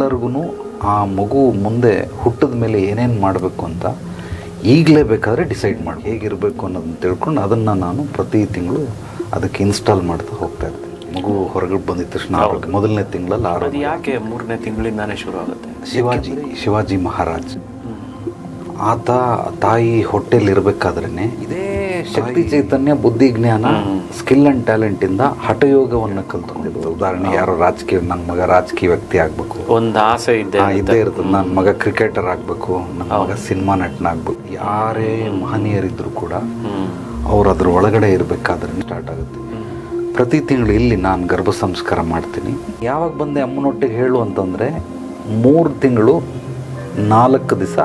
ಎಲ್ಲರಿಗೂ ಆ ಮಗು ಮುಂದೆ ಹುಟ್ಟಿದ ಮೇಲೆ ಏನೇನು ಮಾಡಬೇಕು ಅಂತ ಈಗಲೇ ಬೇಕಾದರೆ ಡಿಸೈಡ್ ಮಾಡಿ. ಹೇಗಿರಬೇಕು ಅನ್ನೋದನ್ನು ತಿಳ್ಕೊಂಡು ಅದನ್ನು ನಾನು ಪ್ರತಿ ತಿಂಗಳು ಅದಕ್ಕೆ ಇನ್ಸ್ಟಾಲ್ ಮಾಡ್ತಾ ಹೋಗ್ತಾ ಇರ್ತೀನಿ. ಮಗು ಹೊರಗಡೆ ಬಂದಿದ ತಕ್ಷಣ ಆರೋಗ್ಯ ಮೊದಲನೇ ತಿಂಗಳಲ್ಲಿ ಆರೋಗ್ಯ. ಯಾಕೆ ಮೂರನೇ ತಿಂಗಳಿಂದಾನೇ ಶುರು ಆಗುತ್ತೆ? ಶಿವಾಜಿ ಶಿವಾಜಿ ಮಹಾರಾಜ್. ಆತ ತಾಯಿ ಹೊಟ್ಟೆಲಿ ಇರಬೇಕಾದ್ರೇನೆ ಇದೇ ಶಕ್ತಿ ಚೈತನ್ಯ ಬುದ್ಧಿ ಜ್ಞಾನ ಸ್ಕಿಲ್ ಅಂಡ್ ಟ್ಯಾಲೆಂಟ್ ಇಂದ ಹಠಯೋಗವನ್ನು ಕಲ್ತ್ಕೊಂಡಿದ್ದು. ಉದಾಹರಣೆ ಯಾರೋ ರಾಜಕೀಯ ನನ್ನ ಮಗ ರಾಜಕೀಯ ವ್ಯಕ್ತಿ ಆಗ್ಬೇಕು. ಒಂದು ಆಸೆ ಇದೆ ಇದ್ದೇ ಇರ್ತದೆ ನನ್ನ ಮಗ ಕ್ರಿಕೆಟರ್ ಆಗ್ಬೇಕು ನನ್ನ ಮಗ ಸಿನಿಮಾ ನಟನಾಗ್ಬೇಕು. ಯಾರೇ ಮಹನೀಯರಿದ್ರು ಕೂಡ ಅವ್ರು ಅದ್ರ ಒಳಗಡೆ ಇರಬೇಕಾದ್ರೆ ಸ್ಟಾರ್ಟ್ ಆಗುತ್ತೆ. ಪ್ರತಿ ತಿಂಗಳು ಇಲ್ಲಿ ನಾನು ಗರ್ಭ ಸಂಸ್ಕಾರ ಮಾಡ್ತೀನಿ. ಯಾವಾಗ ಬಂದೆ ಅಮ್ಮನೊಟ್ಟಿಗೆ ಹೇಳು ಅಂತಂದರೆ ಮೂರು ತಿಂಗಳು ನಾಲ್ಕು ದಿವಸ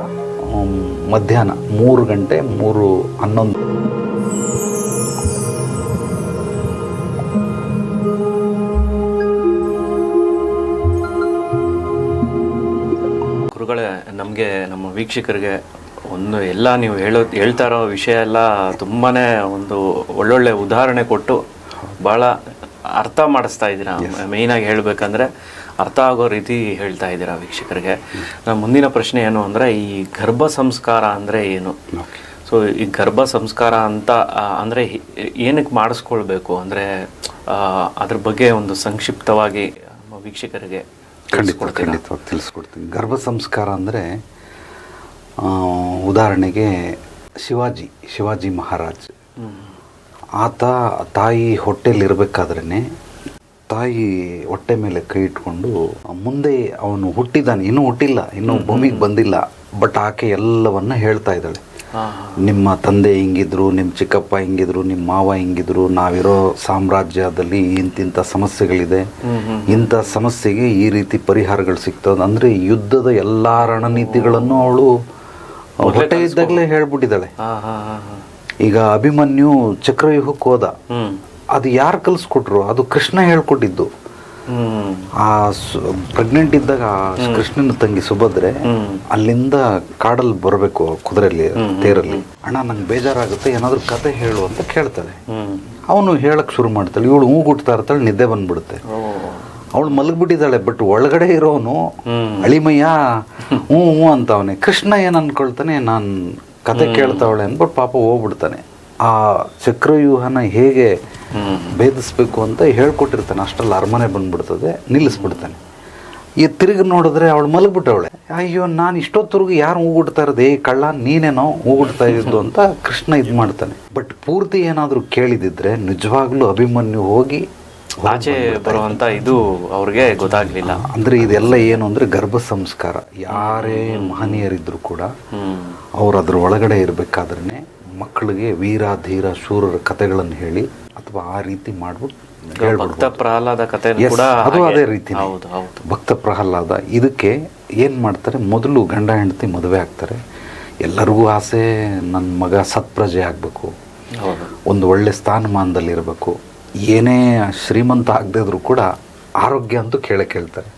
ಮಧ್ಯಾಹ್ನ ಮೂರು ಗಂಟೆ ಮೂರು ಹನ್ನೊಂದು ವೀಕ್ಷಕರಿಗೆ ಒಂದು ಎಲ್ಲ ನೀವು ಹೇಳೋ ಹೇಳ್ತಾ ಇರೋ ವಿಷಯ ಎಲ್ಲ ತುಂಬಾ ಒಂದು ಒಳ್ಳೊಳ್ಳೆ ಉದಾಹರಣೆ ಕೊಟ್ಟು ಭಾಳ ಅರ್ಥ ಮಾಡಿಸ್ತಾ ಇದ್ದೀರಾ. ಮೇಯ್ನಾಗಿ ಹೇಳಬೇಕಂದ್ರೆ ಅರ್ಥ ಆಗೋ ರೀತಿ ಹೇಳ್ತಾ ಇದ್ದೀರಾ ವೀಕ್ಷಕರಿಗೆ. ನಮ್ಮ ಮುಂದಿನ ಪ್ರಶ್ನೆ ಏನು ಅಂದರೆ ಈ ಗರ್ಭ ಸಂಸ್ಕಾರ ಅಂದರೆ ಏನು? ಸೊ ಈ ಗರ್ಭ ಸಂಸ್ಕಾರ ಅಂತ ಅಂದರೆ ಏನಕ್ಕೆ ಮಾಡಿಸ್ಕೊಳ್ಬೇಕು? ಅಂದರೆ ಅದ್ರ ಬಗ್ಗೆ ಒಂದು ಸಂಕ್ಷಿಪ್ತವಾಗಿ ನಮ್ಮ ವೀಕ್ಷಕರಿಗೆ ಖಂಡಿತ? ಖಂಡಿತವಾಗಿ ತಿಳಿಸ್ಕೊಡ್ತೀನಿ. ಗರ್ಭ ಸಂಸ್ಕಾರ ಅಂದರೆ ಉದಾಹರಣೆಗೆ ಶಿವಾಜಿ ಶಿವಾಜಿ ಮಹಾರಾಜ್. ಆತ ತಾಯಿ ಹೊಟ್ಟೆಯಲ್ಲಿ ಇರಬೇಕಾದ್ರೇ ತಾಯಿ ಹೊಟ್ಟೆ ಮೇಲೆ ಕೈ ಇಟ್ಕೊಂಡು ಮುಂದೆ ಅವನು ಹುಟ್ಟಿದ್ದಾನೆ ಇನ್ನೂ ಹುಟ್ಟಿಲ್ಲ ಇನ್ನೂ ಭೂಮಿಗೆ ಬಂದಿಲ್ಲ ಬಟ್ ಆಕೆ ಎಲ್ಲವನ್ನ ಹೇಳ್ತಾ ಇದ್ದಾಳೆ ನಿಮ್ಮ ತಂದೆ ಹಿಂಗಿದ್ರು ನಿಮ್ಮ ಚಿಕ್ಕಪ್ಪ ಹಿಂಗಿದ್ರು ನಿಮ್ಮ ಮಾವ ಹಿಂಗಿದ್ರು ನಾವಿರೋ ಸಾಮ್ರಾಜ್ಯದಲ್ಲಿ ಇಂತಿಂಥ ಸಮಸ್ಯೆಗಳಿದೆ. ಇಂಥ ಸಮಸ್ಯೆಗೆ ಈ ರೀತಿ ಪರಿಹಾರಗಳು ಸಿಗ್ತದೆ ಅಂದರೆ ಯುದ್ಧದ ಎಲ್ಲ ರಣನೀತಿಗಳನ್ನು ಅವಳು ಹೊಟ್ಟೆ ಇದ್ದಾಗಲೇ ಹೇಳ್ಬಿಟ್ಟಿದ್ದಾಳೆ. ಈಗ ಅಭಿಮನ್ಯು ಚಕ್ರವ್ಯೂಹಕ್ಕೆ ಹೋದ. ಅದು ಯಾರು ಕಲಿಸ್ಕೊಟ್ರು? ಅದು ಕೃಷ್ಣ ಹೇಳ್ಕೊಟ್ಟಿದ್ದು. ಆ ಪ್ರೆಗ್ನೆಂಟ್ ಇದ್ದಾಗ ಕೃಷ್ಣನ ತಂಗಿ ಸುಭದ್ರೆ ಅಲ್ಲಿಂದ ಕಾಡಲ್ಲಿ ಬರಬೇಕು ಕುದುರೆಯಲ್ಲಿ ತೇರಲ್ಲಿ. ಅಣ್ಣ ನಂಗೆ ಬೇಜಾರಾಗುತ್ತೆ ಏನಾದರೂ ಕತೆ ಹೇಳು ಅಂತ ಕೇಳ್ತಾಳೆ. ಅವನು ಹೇಳಕ್ ಶುರು ಮಾಡ್ತಾಳೆ. ಇವಳು ಹೂ ಗುಟ್ತಾ ಇರ್ತಾಳೆ ನಿದ್ದೆ ಬಂದ್ಬಿಡುತ್ತೆ. ಅವಳು ಮಲಗ್ಬಿಟ್ಟಿದ್ದಾಳೆ ಬಟ್ ಒಳಗಡೆ ಇರೋನು ಅಳಿಮಯ್ಯ ಹ್ಞೂ ಹ್ಞೂ ಅಂತ ಅವನೆ ಕೃಷ್ಣ ಏನು ಅನ್ಕೊಳ್ತಾನೆ ನಾನು ಕತೆ ಕೇಳ್ತಾವಳೆ ಅಂದ್ಬಿಟ್ಟು ಪಾಪ ಹೋಗ್ಬಿಡ್ತಾನೆ. ಆ ಚಕ್ರವ್ಯೂಹನ ಹೇಗೆ ಭೇದಿಸ್ಬೇಕು ಅಂತ ಹೇಳ್ಕೊಟ್ಟಿರ್ತಾನೆ. ಅಷ್ಟರಲ್ಲಿ ಅರಮನೆ ಬಂದ್ಬಿಡ್ತದೆ ನಿಲ್ಲಿಸ್ಬಿಡ್ತಾನೆ. ಈ ತಿರುಗಿ ನೋಡಿದ್ರೆ ಅವಳು ಮಲಗಿಬಿಟ್ಟವಳೆ. ಅಯ್ಯೋ ನಾನು ಇಷ್ಟೊತ್ತರೆಗೂ ಯಾರು ಹೂಗುಡ್ತಾ ಇರೋದು? ಏ ಕಳ್ಳ ನೀನೇನೋ ಹೂಗುಡ್ತಾ ಇದ್ದು ಅಂತ ಕೃಷ್ಣ ಇದು ಮಾಡ್ತಾನೆ ಬಟ್ ಪೂರ್ತಿ ಏನಾದರೂ ಕೇಳಿದಿದ್ರೆ ನಿಜವಾಗ್ಲೂ ಅಭಿಮನ್ಯು ಹೋಗಿ ಆಚೆ ಬರುವಂತ ಇದು ಅವ್ರಿಗೆ ಗೊತ್ತಾಗ್ಲಿಲ್ಲ. ಅಂದ್ರೆ ಇದೆಲ್ಲ ಏನು ಅಂದ್ರೆ ಗರ್ಭ ಸಂಸ್ಕಾರ. ಯಾರೇ ಮಹನೀಯರಿದ್ರು ಕೂಡ ಅವ್ರ ಅದ್ರ ಒಳಗಡೆ ಇರಬೇಕಾದ್ರೆ ಮಕ್ಕಳಿಗೆ ವೀರ ಧೀರ ಶೂರರ ಕಥೆಗಳನ್ನು ಹೇಳಿ ಅಥವಾ ಆ ರೀತಿ ಮಾಡ್ಬಿಟ್ಟು ಹೇಳ್ಬಿಡ್ಬೋದು. ಭಕ್ತ ಪ್ರಹ್ಲಾದ ಕಥೆ ಕೂಡ ಅದು ಅದೇ ರೀತಿ ಹೌದು ಹೌದು. ಭಕ್ತ ಪ್ರಹ್ಲಾದ ಇದಕ್ಕೆ ಏನು ಮಾಡ್ತಾರೆ? ಮೊದಲು ಗಂಡ ಹೆಂಡತಿ ಮದುವೆ ಆಗ್ತಾರೆ. ಎಲ್ಲರಿಗೂ ಆಸೆ ನನ್ನ ಮಗ ಸತ್ಪ್ರಜೆ ಆಗಬೇಕು. ಒಂದು ಒಳ್ಳೆ ಸ್ಥಾನಮಾನದಲ್ಲಿ ಇರಬೇಕು ಏನೇ ಶ್ರೀಮಂತ ಆಗದೇ ಇದ್ರೂ ಕೂಡ ಆರೋಗ್ಯ ಅಂತೂ ಕೇಳೇ ಕೇಳ್ತಾರೆ.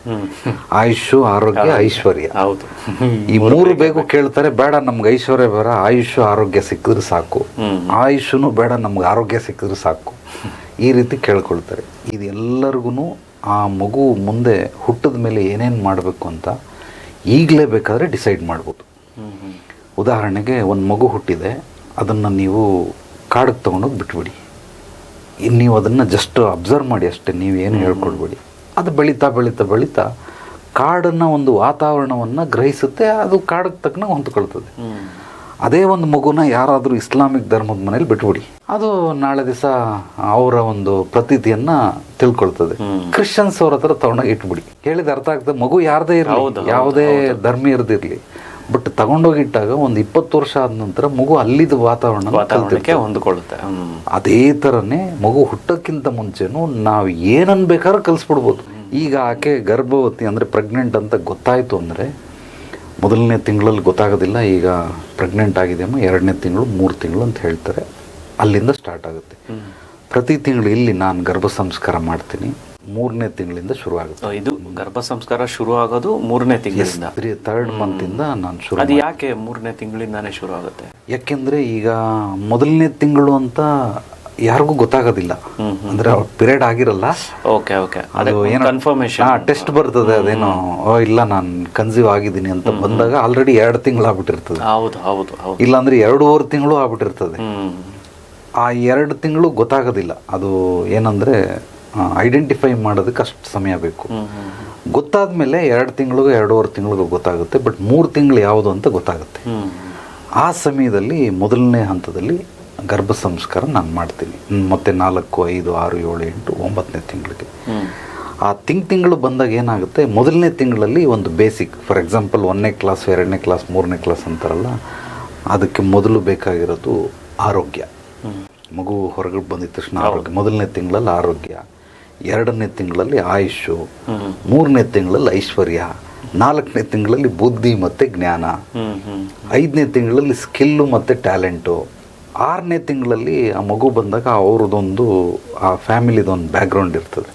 ಆಯುಷು ಆರೋಗ್ಯ ಐಶ್ವರ್ಯ. ಹೌದು. ಈ ಮೂರು ಬೇಕು ಕೇಳ್ತಾರೆ ಬೇಡ ನಮ್ಗೆ ಐಶ್ವರ್ಯ ಬೇಡ ಆಯುಷು ಆರೋಗ್ಯ ಸಿಕ್ಕಿದ್ರೆ ಸಾಕು. ಆಯುಷನು ಬೇಡ ನಮ್ಗೆ ಆರೋಗ್ಯ ಸಿಕ್ಕಿದ್ರೆ ಸಾಕು. ಈ ರೀತಿ ಕೇಳ್ಕೊಳ್ತಾರೆ. ಇದೆಲ್ಲರಿಗೂ ಆ ಮಗು ಮುಂದೆ ಹುಟ್ಟಿದ ಮೇಲೆ ಏನೇನು ಮಾಡಬೇಕು ಅಂತ ಈಗಲೇ ಬೇಕಾದರೆ ಡಿಸೈಡ್ ಮಾಡ್ಬೋದು. ಉದಾಹರಣೆಗೆ ಒಂದು ಮಗು ಹುಟ್ಟಿದೆ ಅದನ್ನು ನೀವು ಕಾಡಕ್ಕೆ ತೊಗೊಂಡೋಗಿ ಬಿಟ್ಬಿಡಿ. ನೀವು ಅದನ್ನು ಜಸ್ಟ್ ಅಬ್ಸರ್ವ್ ಮಾಡಿ ಅಷ್ಟೇ ನೀವೇನು ಹೇಳ್ಕೊಡ್ಬೇಡಿ. ಅದು ಬೆಳೀತಾ ಬೆಳೀತಾ ಬೆಳೀತಾ ಕಾಡನ್ನು ಒಂದು ವಾತಾವರಣವನ್ನು ಗ್ರಹಿಸುತ್ತೆ ಅದು ಕಾಡಿಗೆ ತಕ್ಕನ ಹೊಂದ್ಕೊಳ್ತದೆ. ಅದೇ ಒಂದು ಮಗುನ ಯಾರಾದರೂ ಇಸ್ಲಾಮಿಕ್ ಧರ್ಮದ ಮನೇಲಿ ಬಿಟ್ಬಿಡಿ. ಅದು ನಾಳೆ ದಿವಸ ಅವರ ಒಂದು ಪ್ರತೀತಿಯನ್ನ ತಿಳ್ಕೊಳ್ತದೆ. ಕ್ರಿಶ್ಚಿಯನ್ಸ್ ಅವ್ರ ಹತ್ರ ತಗೊಂಡಾಗ ಇಟ್ಬಿಡಿ. ಹೇಳಿದ ಅರ್ಥ ಆಗ್ತದೆ ಮಗು ಯಾರದೇ ಇರಲಿ ಯಾವುದೇ ಧರ್ಮ ಇರದಿರಲಿ ಧರ್ಮೀಯರದಿರಲಿ ಬಟ್ ತಗೊಂಡೋಗಿಟ್ಟಾಗ ಒಂದು ಇಪ್ಪತ್ತು ವರ್ಷ ಆದ ನಂತರ ಮಗು ಅಲ್ಲಿದ್ದ ವಾತಾವರಣ ವಾತಾವರಣಕ್ಕೆ ಹೊಂದ್ಕೊಳ್ಳುತ್ತೆ. ಅದೇ ಥರನೇ ಮಗು ಹುಟ್ಟೋಕ್ಕಿಂತ ಮುಂಚೆನು ನಾವು ಏನನ್ ಬೇಕಾದ್ರೂ ಕಲಿಸ್ಬಿಡ್ಬೋದು. ಈಗ ಆಕೆ ಗರ್ಭವತಿ ಅಂದರೆ ಪ್ರೆಗ್ನೆಂಟ್ ಅಂತ ಗೊತ್ತಾಯಿತು ಅಂದರೆ ಮೊದಲನೇ ತಿಂಗಳಲ್ಲಿ ಗೊತ್ತಾಗೋದಿಲ್ಲ ಈಗ ಪ್ರೆಗ್ನೆಂಟ್ ಆಗಿದೆಯಮ್ಮ ಎರಡನೇ ತಿಂಗಳು ಮೂರು ತಿಂಗಳು ಅಂತ ಹೇಳ್ತಾರೆ. ಅಲ್ಲಿಂದ ಸ್ಟಾರ್ಟ್ ಆಗುತ್ತೆ. ಪ್ರತಿ ತಿಂಗಳು ಇಲ್ಲಿ ನಾನು ಗರ್ಭ ಸಂಸ್ಕಾರ ಮಾಡ್ತೀನಿ. ಮೂರನೇ ತಿಂಗಳಿಂದ ಶುರು ಆಗುತ್ತೆ ಇದು ಗರ್ಭ ಸಂಸ್ಕಾರ ಶುರು ಆಗೋದು ಮೂರನೇ ತಿಂಗಳಿಂದ ಥರ್ಡ್ ಮಂತಿಂದ ನಾನು ಶುರು ಅದು ಯಾಕೆ ಮೂರನೇ ತಿಂಗಳಿಂದಾನೇ ಶುರು ಆಗುತ್ತೆ ಯಾಕೆಂದರೆ ಈಗ ಮೊದಲನೇ ತಿಂಗಳು ಅಂತ ಯಾರಿಗೂ ಗೊತ್ತಾಗೋದಿಲ್ಲ. ಅಂದ್ರೆ ಅವ್ರ ಪಿರಿಯಡ್ ಆಗಿರಲ್ಲ. ಓಕೆ ಓಕೆ ಅದು ಏನೋ ಕನ್ಫರ್ಮೇಶನ್ ಟೆಸ್ಟ್ ಬರ್ತದೆ ಅದೇನೋ. ಇಲ್ಲ ನಾನು ಕನ್ಸೀವ್ ಆಗಿದ್ದೀನಿ ಅಂತ ಬಂದಾಗ ಆಲ್ರೆಡಿ ಎರಡು ತಿಂಗಳು ಆಗ್ಬಿಟ್ಟಿರ್ತದೆ. ಹೌದು ಹೌದು ಹೌದು. ಇಲ್ಲಾಂದ್ರೆ ಎರಡೂವರೆ ತಿಂಗಳು ಆಗ್ಬಿಟ್ಟಿರ್ತದೆ. ಆ ಎರಡು ತಿಂಗಳು ಗೊತ್ತಾಗೋದಿಲ್ಲ. ಅದು ಏನಂದ್ರೆ ಐಡೆಂಟಿಫೈ ಮಾಡೋದಕ್ಕೆ ಅಷ್ಟು ಸಮಯ ಬೇಕು. ಗೊತ್ತಾದ ಮೇಲೆ ಎರಡು ತಿಂಗಳಿಗೂ ಎರಡೂವರೆ ತಿಂಗಳಿಗೂ ಗೊತ್ತಾಗುತ್ತೆ ಬಟ್ ಮೂರು ತಿಂಗಳು ಯಾವುದು ಅಂತ ಗೊತ್ತಾಗುತ್ತೆ. ಆ ಸಮಯದಲ್ಲಿ ಮೊದಲನೇ ಹಂತದಲ್ಲಿ ಗರ್ಭ ಸಂಸ್ಕಾರ ನಾನು ಮಾಡ್ತೀನಿ. ಮತ್ತೆ ನಾಲ್ಕು ಐದು ಆರು ಏಳು ಎಂಟು ಒಂಬತ್ತನೇ ತಿಂಗಳಿಗೆ. ಆ ತಿಂಗ್ ತಿಂಗಳು ಬಂದಾಗ ಏನಾಗುತ್ತೆ ಮೊದಲನೇ ತಿಂಗಳಲ್ಲಿ ಒಂದು ಬೇಸಿಕ್ ಫಾರ್ ಎಕ್ಸಾಂಪಲ್ ಒಂದನೇ ಕ್ಲಾಸ್ ಎರಡನೇ ಕ್ಲಾಸ್ ಮೂರನೇ ಕ್ಲಾಸ್ ಅಂತಾರಲ್ಲ ಅದಕ್ಕೆ ಮೊದಲು ಬೇಕಾಗಿರೋದು ಆರೋಗ್ಯ. ಮಗು ಹೊರಗಡೆ ಬಂದಿದ ತಕ್ಷಣ ಆರೋಗ್ಯ ಮೊದಲನೇ ತಿಂಗಳಲ್ಲಿ ಆರೋಗ್ಯ. ಎರಡನೇ ತಿಂಗಳಲ್ಲಿ ಆಯುಷು ಮೂರನೇ ತಿಂಗಳಲ್ಲಿ ಐಶ್ವರ್ಯ ನಾಲ್ಕನೇ ತಿಂಗಳಲ್ಲಿ ಬುದ್ಧಿ ಮತ್ತು ಜ್ಞಾನ ಐದನೇ ತಿಂಗಳಲ್ಲಿ ಸ್ಕಿಲ್ಲು ಮತ್ತು ಟ್ಯಾಲೆಂಟು ಆರನೇ ತಿಂಗಳಲ್ಲಿ ಆ ಮಗು ಬಂದಾಗ ಅವ್ರದ್ದೊಂದು ಆ ಫ್ಯಾಮಿಲಿದೊಂದು ಬ್ಯಾಕ್ಗ್ರೌಂಡ್ ಇರ್ತದೆ.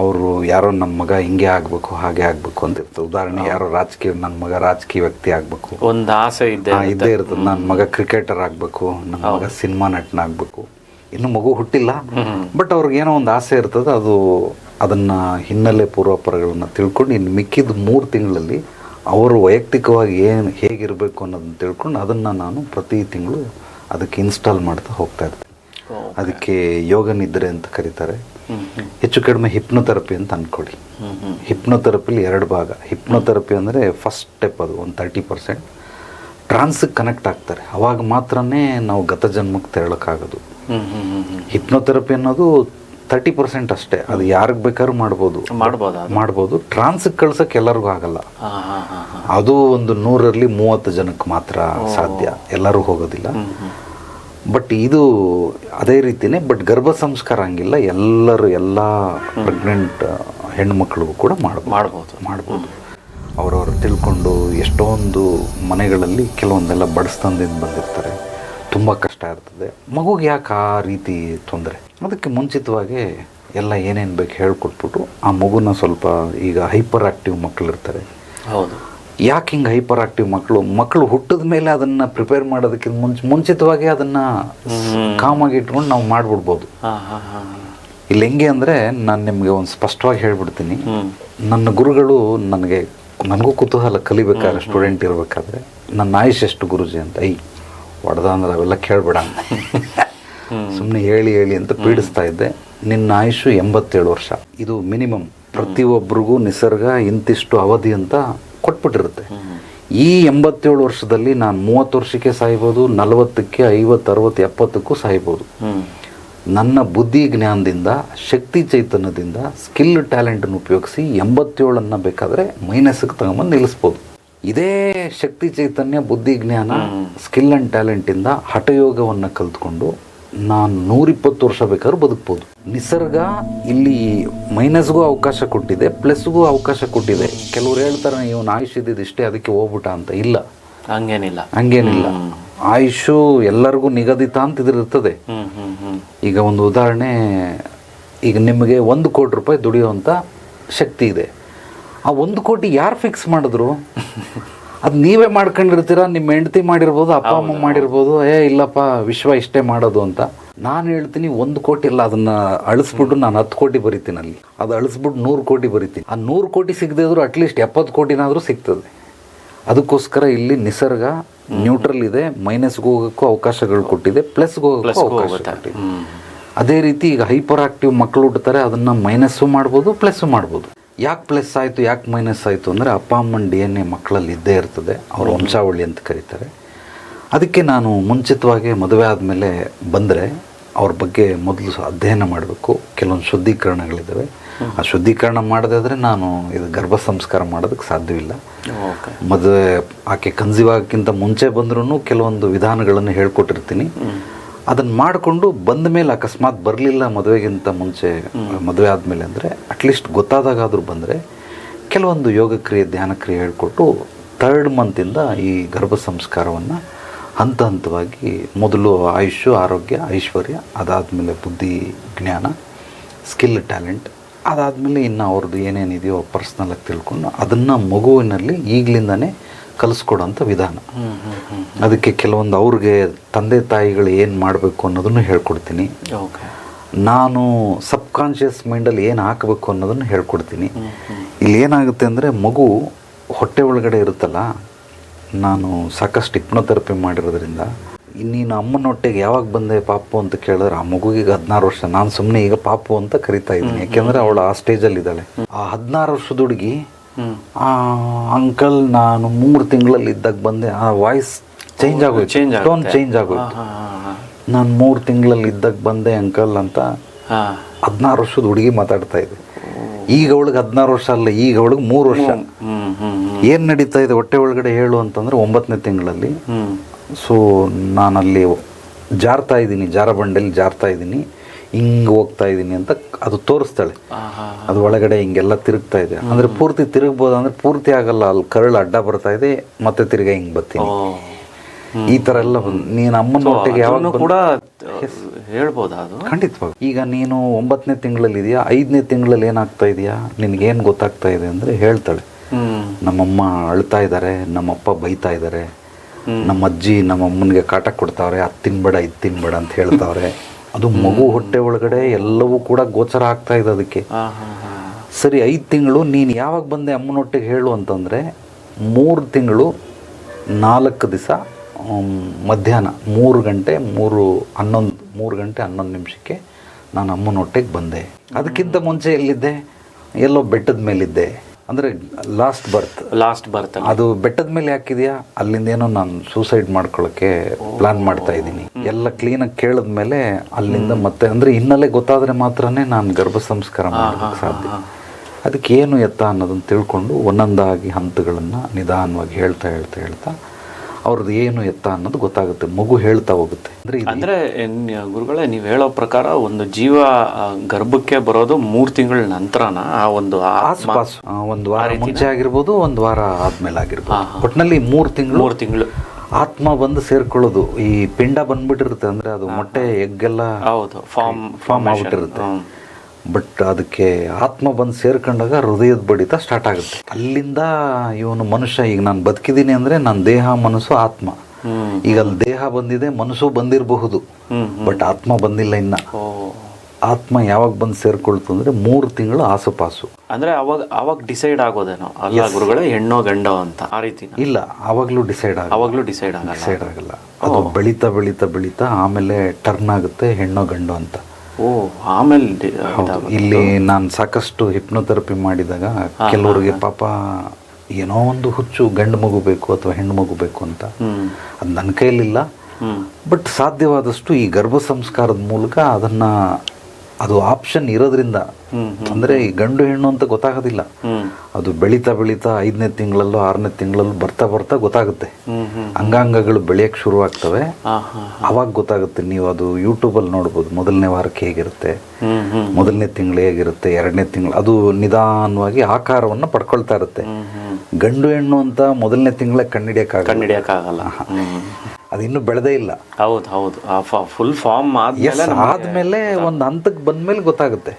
ಅವರು ಯಾರೋ ನಮ್ಮ ಮಗ ಹಿಂಗೆ ಆಗಬೇಕು ಹಾಗೆ ಆಗಬೇಕು ಅಂತ ಇರ್ತದೆ. ಉದಾಹರಣೆ ಯಾರೋ ರಾಜಕೀಯ ನನ್ನ ಮಗ ರಾಜಕೀಯ ವ್ಯಕ್ತಿ ಆಗಬೇಕು. ಒಂದು ಆಸೆ ಇದೆ ಇದ್ದೇ ಇರ್ತದೆ. ನನ್ನ ಮಗ ಕ್ರಿಕೆಟರ್ ಆಗಬೇಕು ನನ್ನ ಮಗ ಸಿನಿಮಾ ನಟನಾಗಬೇಕು. ಇನ್ನು ಮಗು ಹುಟ್ಟಿಲ್ಲ. ಬಟ್ ಅವ್ರಿಗೆ ಏನೋ ಒಂದು ಆಸೆ ಇರ್ತದೆ ಅದು ಅದನ್ನ ಹಿನ್ನೆಲೆ ಪೂರ್ವಾಪರಗಳನ್ನು ತಿಳ್ಕೊಂಡು ಇನ್ನು ಮಿಕ್ಕಿದ ಮೂರು ತಿಂಗಳಲ್ಲಿ ಅವರು ವೈಯಕ್ತಿಕವಾಗಿ ಏನು ಹೇಗಿರಬೇಕು ಅನ್ನೋದನ್ನ ತಿಳ್ಕೊಂಡು ಅದನ್ನು ನಾನು ಪ್ರತಿ ತಿಂಗಳು ಅದಕ್ಕೆ ಇನ್ಸ್ಟಾಲ್ ಮಾಡ್ತಾ ಹೋಗ್ತಾ ಇರ್ತೀನಿ. ಅದಕ್ಕೆ ಯೋಗ ನಿದ್ರೆ ಅಂತ ಕರೀತಾರೆ. ಹೆಚ್ಚು ಕಡಿಮೆ ಹಿಪ್ನೋಥೆರಪಿ ಅಂತ ಅಂದ್ಕೊಳ್ಳಿ ಹಿಪ್ನೋಥೆರಪಿಲಿ ಎರಡು ಭಾಗ. ಹಿಪ್ನೋಥೆರಪಿ ಅಂದರೆ ಫಸ್ಟ್ ಸ್ಟೆಪ್ ಅದು ಒಂದು ತರ್ಟಿ ಪರ್ಸೆಂಟ್ ಟ್ರಾನ್ಸಿಗೆ ಕನೆಕ್ಟ್ ಆಗ್ತಾರೆ. ಅವಾಗ ಮಾತ್ರನೇ ನಾವು ಗತ ಜನ್ಮಕ್ಕೆ ತೆರಳಕ್ಕಾಗೋದು. ಹಿಪ್ನೋಥೆರಪಿ ಅನ್ನೋದು ತರ್ಟಿ ಪರ್ಸೆಂಟ್ ಅಷ್ಟೇ. ಅದು ಯಾರಿಗೆ ಬೇಕಾದ್ರೂ ಮಾಡ್ಬೋದು. ಮಾಡ್ಬೋದು? ಮಾಡ್ಬೋದು. ಟ್ರಾನ್ಸಿಗೆ ಕಳ್ಸಕ್ಕೆ ಎಲ್ಲರಿಗೂ ಆಗಲ್ಲ. ಅದು ಒಂದು ನೂರರಲ್ಲಿ ಮೂವತ್ತು ಜನಕ್ಕೆ ಮಾತ್ರ ಸಾಧ್ಯ. ಎಲ್ಲರೂ ಹೋಗೋದಿಲ್ಲ. ಬಟ್ ಇದು ಅದೇ ರೀತಿನೇ ಬಟ್ ಗರ್ಭ ಸಂಸ್ಕಾರ ಹಂಗಿಲ್ಲ. ಎಲ್ಲರೂ ಎಲ್ಲ ಪ್ರೆಗ್ನೆಂಟ್ ಹೆಣ್ಮಕ್ಳಿಗೂ ಕೂಡ ಮಾಡ್ಬೋದು. ಮಾಡ್ಬೋದು. ಮಾಡ್ಬೋದು. ಅವರವರು ತಿಳ್ಕೊಂಡು ಎಷ್ಟೊಂದು ಮನೆಗಳಲ್ಲಿ ಕೆಲವೊಂದೆಲ್ಲ ಬಡಿಸ್ತಂದಿಂದ ಬಂದಿರ್ತಾರೆ. ತುಂಬ ಕಷ್ಟ ಇರ್ತದೆ ಮಗುಗೆ ಯಾಕೆ ಆ ರೀತಿ ತೊಂದರೆ? ಅದಕ್ಕೆ ಮುಂಚಿತವಾಗಿ ಎಲ್ಲ ಏನೇನು ಬೇಕು ಹೇಳ್ಕೊಟ್ಬಿಟ್ಟು ಆ ಮಗುನ ಸ್ವಲ್ಪ ಈಗ ಹೈಪರ್ ಆಕ್ಟಿವ್ ಮಕ್ಕಳಿರ್ತಾರೆ ಹೌದು. ಯಾಕೆ ಹಿಂಗೆ ಹೈಪರ್ ಆಕ್ಟಿವ್ ಮಕ್ಕಳು ಮಕ್ಕಳು ಹುಟ್ಟಿದ ಮೇಲೆ ಅದನ್ನು ಪ್ರಿಪೇರ್ ಮಾಡೋದಕ್ಕಿಂತ ಮುಂಚೆ ಮುಂಚಿತವಾಗಿ ಅದನ್ನು ಕಾಮಾಗಿ ಇಟ್ಕೊಂಡು ನಾವು ಮಾಡಿಬಿಡ್ಬೋದು. ಇಲ್ಲಿ ಹೆಂಗೆ ಅಂದರೆ ನಾನು ನಿಮಗೆ ಒಂದು ಸ್ಪಷ್ಟವಾಗಿ ಹೇಳ್ಬಿಡ್ತೀನಿ. ನನ್ನ ಗುರುಗಳು ನನಗೆ ನನಗೂ ಕುತೂಹಲ ಕಲಿಬೇಕಾದ್ರೆ ಸ್ಟೂಡೆಂಟ್ ಇರಬೇಕಾದ್ರೆ ನನ್ನ ಆಯುಷ್ ಎಷ್ಟು ಗುರುಜಿ ಅಂತ ಐ ಹೊಡೆದ ಅಂದ್ರೆ ಅವೆಲ್ಲ ಕೇಳಬೇಡ. ಸುಮ್ಮನೆ ಹೇಳಿ ಹೇಳಿ ಅಂತ ಪೀಡಿಸ್ತಾ ಇದ್ದೆ. ನಿನ್ನ ಆಯುಷು ಎಂಬತ್ತೇಳು ವರ್ಷ. ಇದು ಮಿನಿಮಮ್. ಪ್ರತಿಯೊಬ್ಬರಿಗೂ ನಿಸರ್ಗ ಇಂತಿಷ್ಟು ಅವಧಿ ಅಂತ ಕೊಟ್ಬಿಟ್ಟಿರುತ್ತೆ. ಈ ಎಂಬತ್ತೇಳು ವರ್ಷದಲ್ಲಿ ನಾನು ಮೂವತ್ತು ವರ್ಷಕ್ಕೆ ಸಾಯ್ಬೋದು, ನಲವತ್ತಕ್ಕೆ ಐವತ್ತು, ಅರವತ್ತು, ಎಪ್ಪತ್ತಕ್ಕೂ ಸಾಯ್ಬೋದು. ನನ್ನ ಬುದ್ಧಿ ಜ್ಞಾನದಿಂದ, ಶಕ್ತಿ ಚೈತನ್ಯದಿಂದ, ಸ್ಕಿಲ್ ಟ್ಯಾಲೆಂಟನ್ನು ಉಪಯೋಗಿಸಿ ಎಂಬತ್ತೇಳನ್ನು ಬೇಕಾದರೆ ಮೈನಸ್ಗೆ ತಗೊಂಬಂದು ನಿಲ್ಲಿಸ್ಬೋದು. ಇದೇ ಶಕ್ತಿ ಚೈತನ್ಯ ಬುದ್ಧಿ ಜ್ಞಾನ ಸ್ಕಿಲ್ ಆ್ಯಂಡ್ ಟ್ಯಾಲೆಂಟಿಂದ ಹಠಯೋಗವನ್ನು ಕಲ್ತ್ಕೊಂಡು ನಾನು ನೂರಿಪ್ಪತ್ತು ವರ್ಷ ಬೇಕಾದ್ರೂ ಬದುಕ್ಬೋದು. ನಿಸರ್ಗ ಇಲ್ಲಿ ಮೈನಸ್ಗೂ ಅವಕಾಶ ಕೊಟ್ಟಿದೆ ಪ್ಲಸ್ಗೂ ಅವಕಾಶ ಕೊಟ್ಟಿದೆ. ಕೆಲವ್ರು ಹೇಳ್ತಾರೆ ಇವನು ಆಯುಷ್ ಇದ್ದಿದ್ದು ಇಷ್ಟೇ ಅದಕ್ಕೆ ಹೋಗ್ಬಿಟ್ಟ ಅಂತ. ಇಲ್ಲ. ಹಂಗೇನಿಲ್ಲ. ಹಂಗೇನಿಲ್ಲ. ಆಯುಷು ಎಲ್ಲರಿಗೂ ನಿಗದಿತ ಅಂತ ಇದಿರ್ತದೆ. ಈಗ ಒಂದು ಉದಾಹರಣೆ ಈಗ ನಿಮಗೆ ಒಂದು ಕೋಟಿ ರೂಪಾಯಿ ದುಡಿಯುವಂಥ ಶಕ್ತಿ ಇದೆ. ಆ ಒಂದು ಕೋಟಿ ಯಾರು ಫಿಕ್ಸ್ ಮಾಡಿದ್ರು? ಅದು ನೀವೇ ಮಾಡ್ಕೊಂಡಿರ್ತೀರ? ನಿಮ್ಮ ಹೆಂಡತಿ ಮಾಡಿರ್ಬೋದು ಅಪ್ಪ ಅಮ್ಮ ಮಾಡಿರ್ಬೋದು. ಏ ಇಲ್ಲಪ್ಪ ವಿಶ್ವ ಇಷ್ಟೇ ಮಾಡೋದು ಅಂತ. ನಾನು ಹೇಳ್ತೀನಿ ಒಂದು ಕೋಟಿ ಇಲ್ಲ ಅದನ್ನ ಅಳಿಸ್ಬಿಟ್ಟು ನಾನು ಹತ್ತು ಕೋಟಿ ಬರಿತೀನಿ ಅಲ್ಲಿ. ಅದು ಅಳಿಸ್ಬಿಟ್ಟು ನೂರು ಕೋಟಿ ಬರಿತೀನಿ. ಆ ನೂರು ಕೋಟಿ ಸಿಗದೆ ಇದ್ರು ಅಟ್ಲೀಸ್ಟ್ ಎಪ್ಪತ್ತು ಕೋಟಿನಾದರೂ ಸಿಗ್ತದೆ. ಅದಕ್ಕೋಸ್ಕರ ಇಲ್ಲಿ ನಿಸರ್ಗ ನ್ಯೂಟ್ರಲ್ ಇದೆ ಮೈನಸ್ಗೆ ಹೋಗೋಕ್ಕೂ ಅವಕಾಶಗಳು ಕೊಟ್ಟಿದೆ ಪ್ಲಸ್ಗೆ ಹೋಗೋಕ್ಕೂ ಅವಕಾಶ ಕೊಟ್ಟಿದೆ. ಅದೇ ರೀತಿ ಈಗ ಹೈಪರ್ ಆಕ್ಟಿವ್ ಮಕ್ಕಳು ಹುಟ್ಟುತ್ತಾರೆ ಅದನ್ನು ಮೈನಸ್ಸು ಮಾಡ್ಬೋದು ಪ್ಲಸ್ಸು ಮಾಡ್ಬೋದು. ಯಾಕೆ ಪ್ಲಸ್ ಆಯಿತು ಯಾಕೆ ಮೈನಸ್ ಆಯಿತು ಅಂದರೆ ಅಪ್ಪ ಅಮ್ಮನ ಡಿ ಎನ್ ಎ ಮಕ್ಕಳಲ್ಲಿ ಇದ್ದೇ ಇರ್ತದೆ. ಅವರು ವಂಶಾವಳಿ ಅಂತ ಕರೀತಾರೆ. ಅದಕ್ಕೆ ನಾನು ಮುಂಚಿತವಾಗಿ ಮದುವೆ ಆದಮೇಲೆ ಬಂದರೆ ಅವ್ರ ಬಗ್ಗೆ ಮೊದಲು ಅಧ್ಯಯನ ಮಾಡಬೇಕು. ಕೆಲವೊಂದು ಶುದ್ಧೀಕರಣಗಳಿದ್ದಾವೆ ಆ ಶುದ್ಧೀಕರಣ ಮಾಡದಾದರೆ ನಾನು ಇದು ಗರ್ಭ ಸಂಸ್ಕಾರ ಮಾಡೋದಕ್ಕೆ ಸಾಧ್ಯವಿಲ್ಲ. ಮದುವೆ ಆಕೆ ಕನ್ಸೀವ್ ಆಗೋಕ್ಕಿಂತ ಮುಂಚೆ ಬಂದ್ರೂ ಕೆಲವೊಂದು ವಿಧಾನಗಳನ್ನು ಹೇಳ್ಕೊಟ್ಟಿರ್ತೀನಿ. ಅದನ್ನು ಮಾಡಿಕೊಂಡು ಬಂದ ಮೇಲೆ ಅಕಸ್ಮಾತ್ ಬರಲಿಲ್ಲ ಮದುವೆಗಿಂತ ಮುಂಚೆ ಮದುವೆ ಆದಮೇಲೆ ಅಂದರೆ ಅಟ್ಲೀಸ್ಟ್ ಗೊತ್ತಾದಾಗಾದರೂ ಬಂದರೆ ಕೆಲವೊಂದು ಯೋಗ ಕ್ರಿಯೆ ಧ್ಯಾನ ಕ್ರಿಯೆ ಹೇಳ್ಕೊಟ್ಟು ತರ್ಡ್ ಮಂತಿಂದ ಈ ಗರ್ಭ ಸಂಸ್ಕಾರವನ್ನು ಹಂತ ಹಂತವಾಗಿ ಮೊದಲು ಆಯುಷು ಆರೋಗ್ಯ ಐಶ್ವರ್ಯ ಅದಾದಮೇಲೆ ಬುದ್ಧಿ ಜ್ಞಾನ ಸ್ಕಿಲ್ ಟ್ಯಾಲೆಂಟ್ ಅದಾದಮೇಲೆ ಇನ್ನು ಅವ್ರದ್ದು ಏನೇನಿದೆಯೋ ಪರ್ಸ್ನಲಾಗಿ ತಿಳ್ಕೊಂಡು ಅದನ್ನು ಮಗುವಿನಲ್ಲಿ ಈಗಲಿಂದನೇ ಕಲಿಸ್ಕೊಡೋಂಥ ವಿಧಾನ. ಅದಕ್ಕೆ ಕೆಲವೊಂದು ಅವ್ರಿಗೆ ತಂದೆ ತಾಯಿಗಳು ಏನು ಮಾಡಬೇಕು ಅನ್ನೋದನ್ನು ಹೇಳ್ಕೊಡ್ತೀನಿ. ನಾನು ಸಬ್ ಕಾನ್ಷಿಯಸ್ ಮೈಂಡಲ್ಲಿ ಏನು ಹಾಕಬೇಕು ಅನ್ನೋದನ್ನು ಹೇಳ್ಕೊಡ್ತೀನಿ. ಇಲ್ಲಿ ಏನಾಗುತ್ತೆ ಅಂದರೆ ಮಗು ಹೊಟ್ಟೆ ಒಳಗಡೆ ಇರುತ್ತಲ್ಲ ನಾನು ಸಾಕಷ್ಟು ಹಿಪ್ನೋಥೆರಪಿ ಮಾಡಿರೋದ್ರಿಂದ ನೀನು ಅಮ್ಮನೊಟ್ಟಿಗೆ ಯಾವಾಗ ಬಂದೆ ಪಾಪು ಅಂತ ಕೇಳಿದ್ರೆ ಆ ಮಗುಗೆ ಹದಿನಾರು ವರ್ಷ ನಾನು ಸುಮ್ಮನೆ ಈಗ ಪಾಪು ಅಂತ ಕರಿತಾ ಇದ್ದೀನಿ. ಯಾಕೆಂದರೆ ಅವಳು ಆ ಸ್ಟೇಜಲ್ಲಿ ಇದ್ದಾಳೆ ಆ ಹದಿನಾರು ವರ್ಷದ ಹುಡುಗಿ ಹ್ಮ್ ಅಂಕಲ್ ನಾನು ಮೂರು ತಿಂಗಳಲ್ಲಿ ಇದ್ದಾಗ ಬಂದೆ. ಆ ವಾಯ್ಸ್ ಚೇಂಜ್ ಆಗೋಯ್ತು. ಚೇಂಜ್ ಟೋನ್ ಚೇಂಜ್ ಆಗೋಯ್ತು. ನಾನು ಮೂರು ತಿಂಗಳಲ್ಲಿ ಇದ್ದಾಗ ಬಂದೆ ಅಂಕಲ್ ಅಂತ. ಹದಿನಾರು ವರ್ಷದ ಹುಡುಗಿ ಮಾತಾಡ್ತಾ ಇದೆ ಈಗ ಅವಳಿಗೆ ಹದಿನಾರು ವರ್ಷ ಅಲ್ಲ ಈಗ ಅವಳಿಗೆ ಮೂರು ವರ್ಷ. ಏನು ನಡೀತಾ ಇದೆ ಹೊಟ್ಟೆ ಒಳಗಡೆ ಹೇಳು ಅಂತಂದ್ರೆ ಒಂಬತ್ತನೇ ತಿಂಗಳಲ್ಲಿ. ಸೊ ನಾನಲ್ಲಿ ಜಾರ್ತಾ ಇದ್ದೀನಿ ಜಾರ ಬಂಡೆಯಲ್ಲಿ ಜಾರ್ತಾ ಇದ್ದೀನಿ. ಹಿಂಗೆ ಹೋಗ್ತಾ ಇದ್ದೀನಿ ಅಂತ ಅದು ತೋರಿಸ್ತಾಳೆ. ಅದು ಒಳಗಡೆ ಹಿಂಗೆಲ್ಲ ತಿರುಗ್ತಾ ಇದೆ. ಅಂದ್ರೆ ಪೂರ್ತಿ ತಿರುಗ್ಬೋದು ಅಂದ್ರೆ ಪೂರ್ತಿ ಆಗಲ್ಲ ಅಲ್ಲಿ ಕರಳು ಅಡ್ಡ ಬರ್ತಾ ಇದೆ ಮತ್ತೆ ತಿರ್ಗಾ ಹಿಂಗೆ ಬರ್ತೀನಿ. ಈ ತರ ಎಲ್ಲ ನೀನು ಅಮ್ಮನ ಒಟ್ಟಿಗೆ ಯಾವಾಗ ಕೂಡ ಹೇಳ್ಬೋದು ಅದು? ಖಂಡಿತವಾಗಿ ಈಗ ನೀನು ಒಂಬತ್ತನೇ ತಿಂಗಳಲ್ಲಿ ಇದೆಯಾ? ಐದನೇ ತಿಂಗಳಲ್ಲಿ ಏನಾಗ್ತಾ ಇದೆಯಾ? ನಿನಗೇನು ಗೊತ್ತಾಗ್ತಾ ಇದೆ ಅಂದರೆ ಹೇಳ್ತಾಳೆ. ನಮ್ಮಮ್ಮ ಅಳ್ತಾ ಇದ್ದಾರೆ ನಮ್ಮಪ್ಪ ಬೈತಾ ಇದ್ದಾರೆ ನಮ್ಮ ಅಜ್ಜಿ ನಮ್ಮ ಅಮ್ಮನಿಗೆ ಕಾಟ ಕೊಡ್ತಾವ್ರೆ ಅದು ತಿನ್ಬೇಡ ಇದು ತಿನ್ಬೇಡ ಅಂತ ಹೇಳ್ತಾವ್ರೆ. ಅದು ಮಗು ಹೊಟ್ಟೆ ಒಳಗಡೆ ಎಲ್ಲವೂ ಕೂಡ ಗೋಚರ ಆಗ್ತಾ ಇದೆ ಅದಕ್ಕೆ. ಸರಿ ಐದು ತಿಂಗಳು ನೀನು ಯಾವಾಗ ಬಂದೆ ಅಮ್ಮನೊಟ್ಟಿಗೆ ಹೇಳು ಅಂತಂದರೆ ಮೂರು ತಿಂಗಳು ನಾಲ್ಕು ದಿವಸ ಮಧ್ಯಾಹ್ನ ಮೂರು ಗಂಟೆ ಮೂರು ಹನ್ನೊಂದು ಮೂರು ಗಂಟೆ ಹನ್ನೊಂದು ನಿಮಿಷಕ್ಕೆ ನಾನು ಅಮ್ಮನೊಟ್ಟಿಗೆ ಬಂದೆ. ಅದಕ್ಕಿಂತ ಮುಂಚೆ ಎಲ್ಲಿದ್ದೆ? ಎಲ್ಲೋ ಬೆಟ್ಟದ ಮೇಲಿದ್ದೆ. ಅಂದರೆ ಲಾಸ್ಟ್ ಬರ್ತ್ ಲಾಸ್ಟ್ ಬರ್ತ್ ಅದು ಬೆಟ್ಟದ ಮೇಲೆ ಹಾಕಿದ್ಯಾ? ಅಲ್ಲಿಂದ ಏನೋ ನಾನು ಸೂಸೈಡ್ ಮಾಡ್ಕೊಳ್ಳೋಕ್ಕೆ ಪ್ಲಾನ್ ಮಾಡ್ತಾ ಇದ್ದೀನಿ. ಎಲ್ಲ ಕ್ಲೀನಾಗಿ ಕೇಳಿದ ಮೇಲೆ ಅಲ್ಲಿಂದ ಮತ್ತೆ ಅಂದರೆ ಹಿನ್ನೆಲೆ ಗೊತ್ತಾದರೆ ಮಾತ್ರನೇ ನಾನು ಗರ್ಭ ಸಂಸ್ಕಾರ ಮಾಡೋಕೆ ಸಾಧ್ಯ. ಅದಕ್ಕೆ ಏನು ಎತ್ತ ಅನ್ನೋದನ್ನು ತಿಳ್ಕೊಂಡು ಒಂದೊಂದಾಗಿ ಹಂತಗಳನ್ನು ನಿಧಾನವಾಗಿ ಹೇಳ್ತಾ ಹೇಳ್ತಾ ಹೇಳ್ತಾ ಅವ್ರದ್ದು ಏನು ಎತ್ತ ಅನ್ನೋದು ಗೊತ್ತಾಗುತ್ತೆ ಮಗು ಹೇಳ್ತಾ ಹೋಗುತ್ತೆ. ಅಂದರೆ ಅಂದ್ರೆ ಗುರುಗಳೇ ನೀವು ಹೇಳೋ ಪ್ರಕಾರ ಒಂದು ಜೀವ ಗರ್ಭಕ್ಕೆ ಬರೋದು ಮೂರು ತಿಂಗಳ ನಂತರನ? ಆ ಒಂದು ಆಸುಪಾಸು ಒಂದು ವಾರ ಮುಂಚೆ ಆಗಿರ್ಬೋದು ಒಂದು ವಾರ ಆದ್ಮೇಲೆ ಆಗಿರ್ಬೋದು. ಒಟ್ಟಿನಲ್ಲಿ ಮೂರು ತಿಂಗಳು ಮೂರು ತಿಂಗಳು. ಆತ್ಮ ಬಂದು ಸೇರ್ಕೊಳ್ಳೋದು. ಈ ಪಿಂಡ ಬಂದ್ಬಿಟ್ಟಿರುತ್ತೆ ಅಂದ್ರೆ ಅದು ಮೊಟ್ಟೆ ಎಗ್ಗೆಲ್ಲ ಹೌದು ಫಾರ್ಮ್ ಫಾರ್ಮ್ ಆಗ್ಬಿಟ್ಟಿರುತ್ತೆ. ಬಟ್ ಅದಕ್ಕೆ ಆತ್ಮ ಬಂದು ಸೇರ್ಕೊಂಡಾಗ ಹೃದಯದ ಬಡಿತ ಸ್ಟಾರ್ಟ್ ಆಗುತ್ತೆ. ಅಲ್ಲಿಂದ ಇವನು ಮನುಷ್ಯ ಈಗ ನಾನು ಬದುಕಿದ್ದೀನಿ ಅಂದ್ರೆ ನನ್ನ ದೇಹ ಮನಸ್ಸು ಆತ್ಮ. ಈಗ ಅಲ್ಲಿ ದೇಹ ಬಂದಿದೆ ಮನಸ್ಸು ಬಂದಿರಬಹುದು. ಬಟ್ ಆತ್ಮ ಬಂದಿಲ್ಲ ಇನ್ನ. ಆತ್ಮ ಯಾವಾಗ ಬಂದು ಸೇರ್ಕೊಳ್ತು ಅಂದ್ರೆ ಮೂರು ತಿಂಗಳು ಆಸುಪಾಸು. ಅಂದ್ರೆ ಅವಾಗ ಅವಾಗ ಡಿಸೈಡ್ ಆಗೋದೇನೋ? ಅಲ್ಲ ಗುರುಗಳೇ ಹೆಣ್ಣೋ ಗಂಡೋ ಅಂತ ಆ ರೀತಿ. ಇಲ್ಲ ಅವಾಗಲೂ ಡಿಸೈಡ್ ಆಗ ಅವಾಗ್ಲೂ ಡಿಸೈಡ್ ಆಗಲ್ಲ. ಡಿಸೈಡ್ ಆಗಲ್ಲ. ಅದು ಬೆಳೀತಾ ಬೆಳೀತಾ ಬೆಳೀತಾ ಆಮೇಲೆ ಟರ್ನ್ ಆಗುತ್ತೆ ಹೆಣ್ಣೋ ಗಂಡೋ ಅಂತ. ಓ ಆಮೇಲೆ ಇಲ್ಲಿ ನಾನು ಸಾಕಷ್ಟು ಹಿಪ್ನೋಥೆರಪಿ ಮಾಡಿದಾಗ ಕೆಲವರಿಗೆ ಪಾಪ ಏನೋ ಒಂದು ಹುಚ್ಚು ಗಂಡು ಮಗು ಬೇಕು ಅಥವಾ ಹೆಣ್ಣು ಮಗು ಬೇಕು ಅಂತ. ಅದು ನನ್ನ ಕೈಯಲ್ಲಿಲ್ಲ ಬಟ್ ಸಾಧ್ಯವಾದಷ್ಟು ಈ ಗರ್ಭ ಸಂಸ್ಕಾರದ ಮೂಲಕ ಅದನ್ನ ಅದು ಆಪ್ಷನ್ ಇರೋದ್ರಿಂದ. ಅಂದರೆ ಗಂಡು ಹೆಣ್ಣು ಅಂತ ಗೊತ್ತಾಗೋದಿಲ್ಲ. ಅದು ಬೆಳೀತಾ ಬೆಳೀತಾ ಐದನೇ ತಿಂಗಳಲ್ಲೋ ಆರನೇ ತಿಂಗಳಲ್ಲೂ ಬರ್ತಾ ಬರ್ತಾ ಗೊತ್ತಾಗುತ್ತೆ. ಅಂಗಾಂಗಗಳು ಬೆಳೆಯೋಕ್ಕೆ ಶುರುವಾಗ್ತವೆ. ಅವಾಗ ಗೊತ್ತಾಗುತ್ತೆ ನೀವು ಅದು ಯೂಟ್ಯೂಬಲ್ಲಿ ನೋಡ್ಬೋದು. ಮೊದಲನೇ ವಾರಕ್ಕೆ ಹೇಗಿರುತ್ತೆ? ಮೊದಲನೇ ತಿಂಗಳು ಹೇಗಿರುತ್ತೆ? ಎರಡನೇ ತಿಂಗಳು ಅದು ನಿಧಾನವಾಗಿ ಆಕಾರವನ್ನು ಪಡ್ಕೊಳ್ತಾ ಇರುತ್ತೆ. ಗಂಡು ಹೆಣ್ಣು ಅಂತ ಮೊದಲನೇ ತಿಂಗಳೇ ಕಂಡಿಡಿಯಕ್ಕಾಗಲ್ಲ ಹ್ಮ್. ಅದು ಇನ್ನೂ ಬೆಳೆದೇ ಇಲ್ಲ. ಹೌದು ಹೌದು. ಆ ಫುಲ್ ಫಾರ್ಮ್ ಆದಮೇಲೆ ಒಂದು ಹಂತಕ್ಕೆ ಬಂದ್ಮೇಲೆ ಗೊತ್ತಾಗುತ್ತೆ.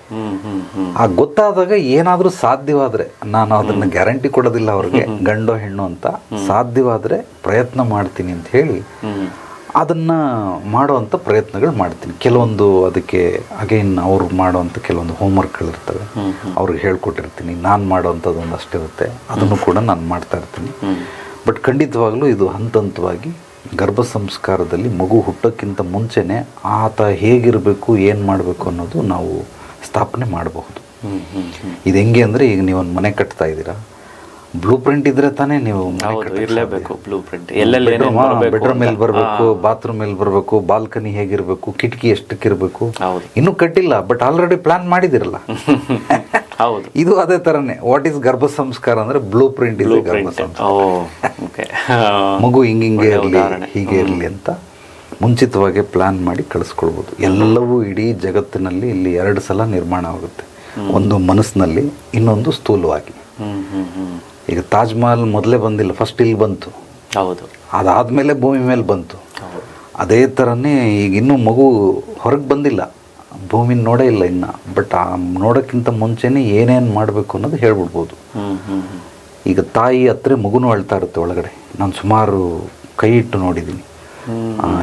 ಆ ಗೊತ್ತಾದಾಗ ಏನಾದರೂ ಸಾಧ್ಯವಾದ್ರೆ ನಾನು ಅದನ್ನ ಗ್ಯಾರಂಟಿ ಕೊಡೋದಿಲ್ಲ ಅವ್ರಿಗೆ ಗಂಡೋ ಹೆಣ್ಣು ಅಂತ ಸಾಧ್ಯವಾದ್ರೆ ಪ್ರಯತ್ನ ಮಾಡ್ತೀನಿ ಅಂತ ಹೇಳಿ ಅದನ್ನ ಮಾಡುವಂಥ ಪ್ರಯತ್ನಗಳು ಮಾಡ್ತೀನಿ. ಕೆಲವೊಂದು ಅದಕ್ಕೆ ಅಗೈನ್ ಅವ್ರು ಮಾಡುವಂಥ ಕೆಲವೊಂದು ಹೋಮ್ವರ್ಕ್ಗಳಿರ್ತವೆ ಇರ್ತವೆ ಅವ್ರಿಗೆ ಹೇಳ್ಕೊಟ್ಟಿರ್ತೀನಿ. ನಾನು ಮಾಡೋವಂಥದ್ದು ಒಂದಷ್ಟಿರುತ್ತೆ ಅದನ್ನು ಕೂಡ ನಾನು ಮಾಡ್ತಾ ಇರ್ತೀನಿ. ಬಟ್ ಖಂಡಿತವಾಗ್ಲೂ ಇದು ಹಂತ ಹಂತವಾಗಿ ಗರ್ಭ ಸಂಸ್ಕಾರದಲ್ಲಿ ಮಗು ಹುಟ್ಟೋಕ್ಕಿಂತ ಮುಂಚೆನೇ ಆತ ಹೇಗಿರಬೇಕು ಏನು ಮಾಡಬೇಕು ಅನ್ನೋದು ನಾವು ಸ್ಥಾಪನೆ ಮಾಡಬಹುದು. ಇದು ಹೆಂಗೆ ಅಂದರೆ ಈಗ ನೀವೊಂದು ಮನೆ ಕಟ್ತಾ ಇದ್ದೀರಾ. ಬ್ಲೂ ಪ್ರಿಂಟ್ ಇದ್ರೆ ತಾನೇ ನೀವು ಇರ್ಲೇಬೇಕು ಬ್ಲೂ ಪ್ರಿಂಟ್. ಎಲ್ಲೆಲ್ಲಿ ಏನೇನ್ ಬರ್ಬೇಕು ಬೆಡ್ರೂಮ್. ಎಲ್ಲಿ ಬರಬೇಕು ಬಾತ್ರೂಮ್ ಎಲ್ಲಿ ಬರಬೇಕು ಬಾಲ್ಕನಿ ಹೇಗಿರಬೇಕು ಕಿಟಕಿ ಎಷ್ಟಕ್ಕಿರಬೇಕು ಇರಬೇಕು ಇನ್ನೂ ಕಟ್ಟಿಲ್ಲ ಬಟ್ ಆಲ್ರೆಡಿ ಪ್ಲಾನ್ ಮಾಡಿದಿರಲ್ಲ ಹೌದು. ಇದು ಅದೇ ತರನೇ. ವಾಟ್ ಇಸ್ ಗರ್ಭ ಸಂಸ್ಕಾರ ಅಂದ್ರೆ ಬ್ಲೂ ಪ್ರಿಂಟ್ ಇದೆ ಗರ್ಭ ಸಂಸ್ಕಾರ. ಮಗು ಹಿಂಗೆ ಹಿಂಗೆ ಇರಲಿ ಹೀಗೆ ಇರಲಿ ಅಂತ ಮುಂಚಿತವಾಗಿ ಪ್ಲಾನ್ ಮಾಡಿ ಕಳಿಸ್ಕೊಳ್ಬೋದು. ಎಲ್ಲವೂ ಇಡೀ ಜಗತ್ತಿನಲ್ಲಿ ಇಲ್ಲಿ ಎರಡು ಸಲ ನಿರ್ಮಾಣ ಆಗುತ್ತೆ. ಒಂದು ಮನಸ್ಸಿನಲ್ಲಿ ಇನ್ನೊಂದು ಸ್ಥೂಲವಾಗಿ. ಈಗ ತಾಜ್ ಮಹಲ್ ಮೊದಲೇ ಬಂದಿಲ್ಲ ಫಸ್ಟ್ ಇಲ್ಲಿ ಬಂತು. ಹೌದು. ಅದಾದಮೇಲೆ ಭೂಮಿ ಮೇಲೆ ಬಂತು. ಅದೇ ಥರನೇ ಈಗ ಇನ್ನೂ ಮಗು ಹೊರಗೆ ಬಂದಿಲ್ಲ. ಭೂಮಿನ ನೋಡೇ ಇಲ್ಲ ಇನ್ನು. ಬಟ್ ಆ ನೋಡೋಕ್ಕಿಂತ ಮುಂಚೆನೇ ಏನೇನು ಮಾಡಬೇಕು ಅನ್ನೋದು ಹೇಳ್ಬಿಡ್ಬೋದು. ಈಗ ತಾಯಿ ಹತ್ರ ಮಗುನೂ ಅಳ್ತಾ ಇರುತ್ತೆ ಒಳಗಡೆ. ನಾನು ಸುಮಾರು ಕೈ ಇಟ್ಟು ನೋಡಿದ್ದೀನಿ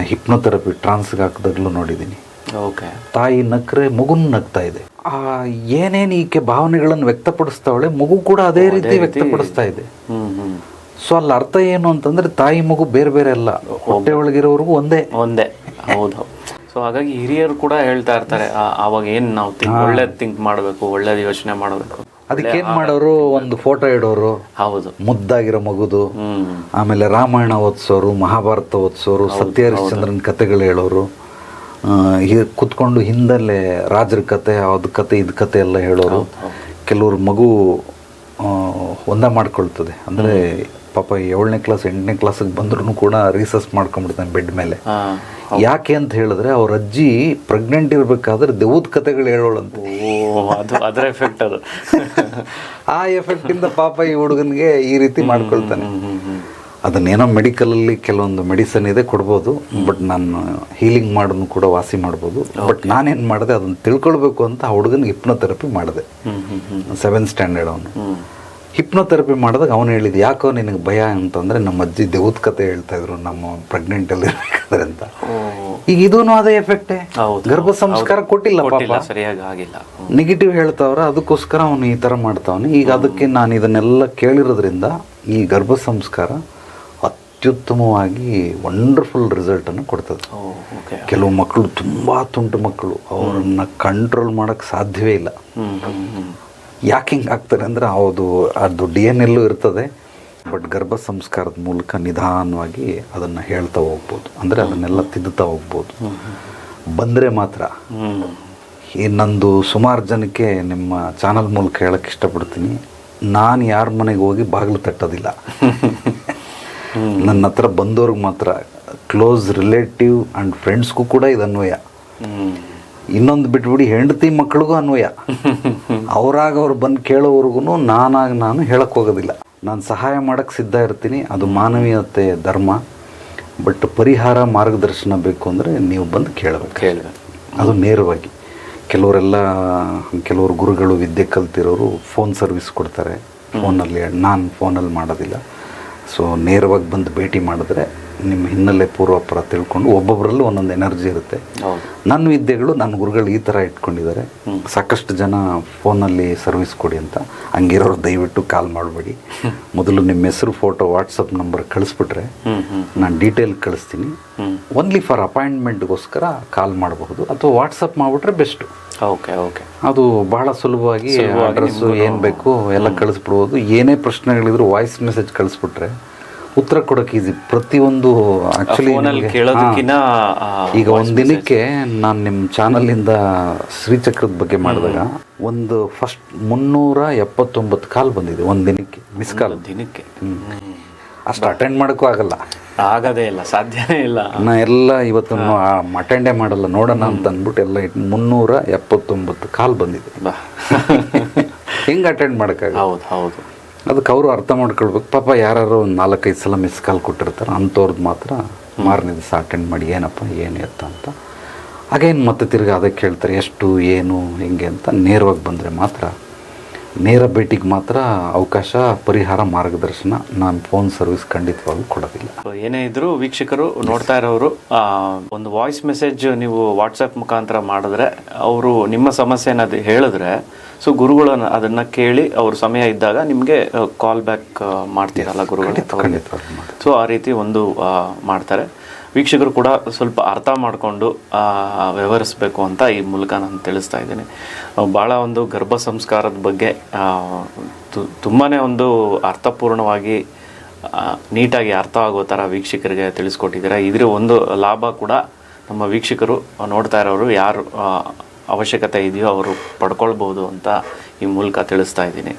ಹಿಪ್ನೋಥೆರಪಿ ಟ್ರಾನ್ಸ್ಗೆ ಹಾಕಿದಾಗಲೂ ನೋಡಿದ್ದೀನಿ ಓಕೆ. ತಾಯಿ ನಕ್ರೆ ಮಗುನ್ ನಗ್ತಾ ಇದೆ. ಆ ಏನೇನು ಈಕೆ ಭಾವನೆಗಳನ್ನು ವ್ಯಕ್ತಪಡಿಸ್ತಾವಳೆ ಮಗು ಕೂಡ ಅದೇ ರೀತಿ ವ್ಯಕ್ತಪಡಿಸ್ತಾ ಇದೆ. ಸೊ ಅಲ್ಲಿ ಅರ್ಥ ಏನು ಅಂತಂದ್ರೆ ತಾಯಿ ಮಗು ಬೇರೆ ಬೇರೆ ಅಲ್ಲ. ಹೊಟ್ಟೆ ಒಳಗಿರೋರ್ಗು ಒಂದೇ. ಒಂದೇ. ಹೌದು. ಸೊ ಹಾಗಾಗಿ ಹಿರಿಯರು ಕೂಡ ಹೇಳ್ತಾ ಇರ್ತಾರೆ ಆ- ಆವಾಗ ಏನ್ ನಾವು ಒಳ್ಳೇದು ಒಳ್ಳೇದ್ ಥಿಂಕ್ ಮಾಡಬೇಕು ಒಳ್ಳೇದ್ ಯೋಚನೆ ಮಾಡಬೇಕು. ಅದಕ್ಕೇನ್ ಮಾಡೋರು? ಒಂದು ಫೋಟೋ ಇಡೋರು. ಹೌದು. ಮುದ್ದಾಗಿರೋ ಮಗುದು. ಆಮೇಲೆ ರಾಮಾಯಣ ಓದಿಸೋರು ಮಹಾಭಾರತ ಓದಿಸೋರು ಸತ್ಯ ಹರಿಶ್ಚಂದ್ರನ ಕಥೆಗಳು ಹೇಳೋರು. ಕುತ್ಕೊಂಡು ಹಿಂದಲ್ಲೇ ರಾಜರ ಕತೆ ಅದು ಕತೆ ಇದ್ ಕತೆ ಎಲ್ಲ ಹೇಳೋರು. ಕೆಲವ್ರು ಮಗು ಒಂದ ಮಾಡ್ಕೊಳ್ತದೆ. ಅಂದ್ರೆ ಪಾಪ ಏಳನೇ ಕ್ಲಾಸ್ ಎಂಟನೇ ಕ್ಲಾಸಿಗೆ ಬಂದ್ರೂ ಕೂಡ ರೀಸರ್ಚ್ ಮಾಡ್ಕೊಂಡ್ಬಿಡ್ತಾನೆ ಬೆಡ್ ಮೇಲೆ. ಯಾಕೆ ಅಂತ ಹೇಳಿದ್ರೆ ಅವ್ರ ಅಜ್ಜಿ ಪ್ರೆಗ್ನೆಂಟ್ ಇರ್ಬೇಕಾದ್ರೆ ದೆವ್ವದ ಕಥೆಗಳು ಹೇಳೋಳಂತೆ. ಅದು ಅದರ ಎಫೆಕ್ಟ್ ಅದು. ಆ ಎಫೆಕ್ಟ್ ಇಂದ ಪಾಪ ಈ ಹುಡುಗನಿಗೆ ಈ ರೀತಿ ಮಾಡ್ಕೊಳ್ತಾನೆ. ಅದನ್ನೇನೋ ಮೆಡಿಕಲಲ್ಲಿ ಕೆಲವೊಂದು ಮೆಡಿಸನ್ ಇದೆ ಕೊಡ್ಬೋದು ಬಟ್ ನಾನು ಹೀಲಿಂಗ್ ಮಾಡೋದನ್ನು ಕೂಡ ವಾಸಿ ಮಾಡ್ಬೋದು. ಬಟ್ ನಾನೇನು ಮಾಡಿದೆ ಅದನ್ನು ತಿಳ್ಕೊಳ್ಬೇಕು ಅಂತ ಆ ಹುಡುಗನಿಗೆ ಹಿಪ್ನೋಥೆರಪಿ ಮಾಡಿದೆ. ಸೆವೆನ್ ಸ್ಟ್ಯಾಂಡರ್ಡ್ ಅವನು. ಹಿಪ್ನೋಥೆರಪಿ ಮಾಡಿದಾಗ ಅವನು ಹೇಳಿದ್ದು ಯಾಕೋ ನಿನಗೆ ಭಯ ಅಂತಂದರೆ ನಮ್ಮ ಅಜ್ಜಿ ದೇವದ ಕತೆ ಹೇಳ್ತಾ ಇದ್ರು ನಮ್ಮ ಪ್ರೆಗ್ನೆಂಟಲ್ಲಿ ಇರ್ಬೇಕಾದ್ರೆ ಅಂತ. ಈಗ ಇದೂ ಅದೇ ಎಫೆಕ್ಟೇ ಗರ್ಭ ಸಂಸ್ಕಾರ ಕೊಟ್ಟಿಲ್ಲ ಪಾಪ. ಸರಿಯಾಗಿ ಆಗಿಲ್ಲ. ನೆಗೆಟಿವ್ ಹೇಳ್ತಾವ್ರ ಅದಕ್ಕೋಸ್ಕರ ಅವನು ಈ ಥರ ಮಾಡ್ತಾವನು. ಈಗ ಅದಕ್ಕೆ ನಾನು ಇದನ್ನೆಲ್ಲ ಕೇಳಿರೋದ್ರಿಂದ ಈ ಗರ್ಭ ಸಂಸ್ಕಾರ ಅತ್ಯುತ್ತಮವಾಗಿ ವಂಡರ್ಫುಲ್ ರಿಸಲ್ಟನ್ನು ಕೊಡ್ತದೆ. ಕೆಲವು ಮಕ್ಕಳು ತುಂಬ ತುಂಟು ಮಕ್ಕಳು ಅವರನ್ನು ಕಂಟ್ರೋಲ್ ಮಾಡೋಕ್ಕೆ ಸಾಧ್ಯವೇ ಇಲ್ಲ. ಯಾಕೆ ಹಿಂಗೆ ಆಗ್ತಾರೆ ಅಂದರೆ ಅವ್ರದು ಅದು ಡಿ ಎನ್ ಎಲ್ಲೂ ಇರ್ತದೆ, ಬಟ್ ಗರ್ಭ ಸಂಸ್ಕಾರದ ಮೂಲಕ ನಿಧಾನವಾಗಿ ಅದನ್ನು ಹೇಳ್ತಾ ಹೋಗ್ಬೋದು. ಅಂದರೆ ಅದನ್ನೆಲ್ಲ ತಿದ್ದುತ್ತಾ ಹೋಗ್ಬೋದು. ಬಂದರೆ ಮಾತ್ರ. ನಂದು ಸುಮಾರು ಜನಕ್ಕೆ ನಿಮ್ಮ ಚಾನಲ್ ಮೂಲಕ ಹೇಳಕ್ಕೆ ಇಷ್ಟಪಡ್ತೀನಿ. ನಾನು ಯಾರ ಮನೆಗೆ ಹೋಗಿ ಬಾಗಿಲು ತಟ್ಟೋದಿಲ್ಲ. ನನ್ನ ಹತ್ರ ಬಂದವ್ರಿಗೆ ಮಾತ್ರ. ಕ್ಲೋಸ್ ರಿಲೇಟಿವ್ ಆ್ಯಂಡ್ ಫ್ರೆಂಡ್ಸ್ಗೂ ಕೂಡ ಇದು ಅನ್ವಯ ಹ್ಮ್ ಇನ್ನೊಂದು ಬಿಟ್ಬಿಡಿ ಹೆಂಡತಿ ಮಕ್ಳಿಗೂ ಅನ್ವಯ. ಅವರಾಗ ಅವ್ರು ಬಂದು ಕೇಳೋವರೆಗೂ ನಾನಾಗಿ ನಾನು ಹೇಳಕ್ಕೆ ಹೋಗೋದಿಲ್ಲ. ನಾನು ಸಹಾಯ ಮಾಡಕ್ಕೆ ಸಿದ್ಧ ಇರ್ತೀನಿ ಅದು ಮಾನವೀಯತೆ ಧರ್ಮ. ಬಟ್ ಪರಿಹಾರ ಮಾರ್ಗದರ್ಶನ ಬೇಕು ಅಂದರೆ ನೀವು ಬಂದು ಕೇಳಬೇಕು. ಕೇಳಬೇಕು. ಅದು ನೇರವಾಗಿ. ಕೆಲವರೆಲ್ಲ ಕೆಲವರು ಗುರುಗಳು ವಿದ್ಯೆ ಕಲ್ತಿರೋರು ಫೋನ್ ಸರ್ವಿಸ್ ಕೊಡ್ತಾರೆ. ಫೋನಲ್ಲಿ ನಾನು ಫೋನಲ್ಲಿ ಮಾಡೋದಿಲ್ಲ. ಸೊ ನೇರವಾಗಿ ಬಂದು ಭೇಟಿ ಮಾಡಿದ್ರೆ ನಿಮ್ಮ ಹಿನ್ನೆಲೆ ಪೂರ್ವಾಪರ ತಿಳ್ಕೊಂಡು ಒಬ್ಬೊಬ್ಬರಲ್ಲೂ ಒಂದೊಂದು ಎನರ್ಜಿ ಇರುತ್ತೆ. ನನ್ನ ವಿದ್ಯೆಗಳು ನನ್ನ ಗುರುಗಳು ಈ ಥರ ಇಟ್ಕೊಂಡಿದ್ದಾರೆ. ಸಾಕಷ್ಟು ಜನ ಫೋನಲ್ಲಿ ಸರ್ವಿಸ್ ಕೊಡಿ ಅಂತ. ಹಂಗಿರೋರು ದಯವಿಟ್ಟು ಕಾಲ್ ಮಾಡಬೇಡಿ. ಮೊದಲು ನಿಮ್ಮ ಹೆಸರು ಫೋಟೋ ವಾಟ್ಸಪ್ ನಂಬರ್ ಕಳಿಸ್ಬಿಟ್ರೆ ನಾನು ಡೀಟೇಲ್ ಕಳಿಸ್ತೀನಿ. ಓನ್ಲಿ ಫಾರ್ ಅಪಾಯಿಂಟ್ಮೆಂಟ್ಗೋಸ್ಕರ ಕಾಲ್ ಮಾಡಬಹುದು ಅಥವಾ ವಾಟ್ಸಪ್ ಮಾಡಿಬಿಟ್ರೆ ಬೆಸ್ಟು ಓಕೆ ಓಕೆ. ಅದು ಬಹಳ ಸುಲಭವಾಗಿ ಅಡ್ರೆಸ್ಸು ಏನು ಬೇಕು ಎಲ್ಲ ಕಳಿಸ್ಬಿಡ್ಬೋದು. ಏನೇ ಪ್ರಶ್ನೆಗಳಿದ್ರು ವಾಯ್ಸ್ ಮೆಸೇಜ್ ಕಳಿಸ್ಬಿಟ್ರೆ ಉತ್ತರ ಕೊಡೋಕೆ ಈಸಿ ಪ್ರತಿಯೊಂದು ಆ್ಯಕ್ಚುಲಿ ಕೇಳೋದಕ್ಕಿಂತ ಈಗ ಒಂದು ದಿನಕ್ಕೆ ನಾನು ನಿಮ್ಮ ಚಾನಲಿಂದ ಶ್ರೀಚಕ್ರದ ಬಗ್ಗೆ ಮಾಡಿದಾಗ ಒಂದು ಫಸ್ಟ್ ಮುನ್ನೂರ ಎಪ್ಪತ್ತೊಂಬತ್ತು ಕಾಲ್ ಬಂದಿದೆ ಒಂದು ದಿನಕ್ಕೆ ಮಿಸ್ ಕಾಲ್ ದಿನಕ್ಕೆ. ಅಷ್ಟು ಅಟೆಂಡ್ ಮಾಡೋಕ್ಕೂ ಆಗಲ್ಲ. ಆಗದೇ ಇಲ್ಲ ಸಾಧ್ಯನೇ ಇಲ್ಲ. ನಾ ಎಲ್ಲ ಇವತ್ತು ಅಟೆಂಡೇ ಮಾಡಲ್ಲ ನೋಡೋಣ ಅಂತ ಅಂದ್ಬಿಟ್ಟು ಎಲ್ಲ ಮುನ್ನೂರ ಎಪ್ಪತ್ತೊಂಬತ್ತು ಕಾಲ್ ಬಂದಿದೆ. ಹೆಂಗ್ ಹೆಂಗೆ ಅಟೆಂಡ್ ಮಾಡೋಕ್ಕಾಗಲ್ಲ ಹೌದು ಹೌದು. ಅದಕ್ಕೆ ಅವರು ಅರ್ಥ ಮಾಡ್ಕೊಳ್ಬೇಕು. ಪಾಪ ಯಾರು ಒಂದು ನಾಲ್ಕೈದು ಸಲ ಮಿಸ್ ಕಾಲ್ ಕೊಟ್ಟಿರ್ತಾರೆ ಅಂಥವ್ರದ್ದು ಮಾತ್ರ ಮಾರನೇ ದಿವಸ ಅಟೆಂಡ್ ಮಾಡಿ, ಏನಪ್ಪ, ಏನು ಎತ್ತ ಅಂತ. ಹಾಗೇನು ಮತ್ತೆ ತಿರ್ಗಿ ಅದಕ್ಕೆ ಹೇಳ್ತಾರೆ, ಎಷ್ಟು, ಏನು, ಹೆಂಗೆ ಅಂತ ನೇರವಾಗಿ ಬಂದರೆ ಮಾತ್ರ ನೇರ ಭೇಟಿಗೆ ಮಾತ್ರ ಅವಕಾಶ ಪರಿಹಾರ ಮಾರ್ಗದರ್ಶನ ನಾನು ಫೋನ್ ಸರ್ವಿಸ್ ಖಂಡಿತವಾಗೂ ಕೊಡೋದಿಲ್ಲ. ಏನೇ ಇದ್ರು ವೀಕ್ಷಕರು ನೋಡ್ತಾ ಇರೋರು ಒಂದು ವಾಯ್ಸ್ ಮೆಸೇಜ್ ನೀವು ವಾಟ್ಸಪ್ ಮುಖಾಂತರ ಮಾಡಿದ್ರೆ ಅವರು ನಿಮ್ಮ ಸಮಸ್ಯೆನ ಅದು ಹೇಳಿದ್ರೆ ಸೊ ಗುರುಗಳನ್ನ ಅದನ್ನ ಕೇಳಿ ಅವ್ರ ಸಮಯ ಇದ್ದಾಗ ನಿಮಗೆ ಕಾಲ್ ಬ್ಯಾಕ್ ಮಾಡ್ತೀರಲ್ಲ ಗುರುಗಳು ಸೊ ಆ ರೀತಿ ಒಂದು ಮಾಡ್ತಾರೆ. ವೀಕ್ಷಕರು ಕೂಡ ಸ್ವಲ್ಪ ಅರ್ಥ ಮಾಡಿಕೊಂಡು ವ್ಯವಹರಿಸಬೇಕು ಅಂತ ಈ ಮೂಲಕ ನಾನು ತಿಳಿಸ್ತಾ ಇದ್ದೀನಿ. ಭಾಳ ಒಂದು ಗರ್ಭ ಸಂಸ್ಕಾರದ ಬಗ್ಗೆ ಆ, ತು- ತುಂಬಾನೇ ಒಂದು ಅರ್ಥಪೂರ್ಣವಾಗಿ ನೀಟಾಗಿ ಅರ್ಥ ಆಗೋ ಥರ ವೀಕ್ಷಕರಿಗೆ ತಿಳಿಸ್ಕೊಟ್ಟಿದ್ದೀರಾ. ಇದರ ಒಂದು ಲಾಭ ಕೂಡ ನಮ್ಮ ವೀಕ್ಷಕರು ನೋಡ್ತಾ ಇರೋರು ಯಾರು ಅವಶ್ಯಕತೆ ಇದೆಯೋ ಅವರು ಪಡ್ಕೊಳ್ಬೋದು ಅಂತ ಈ ಮೂಲಕ ತಿಳಿಸ್ತಾ ಇದ್ದೀನಿ.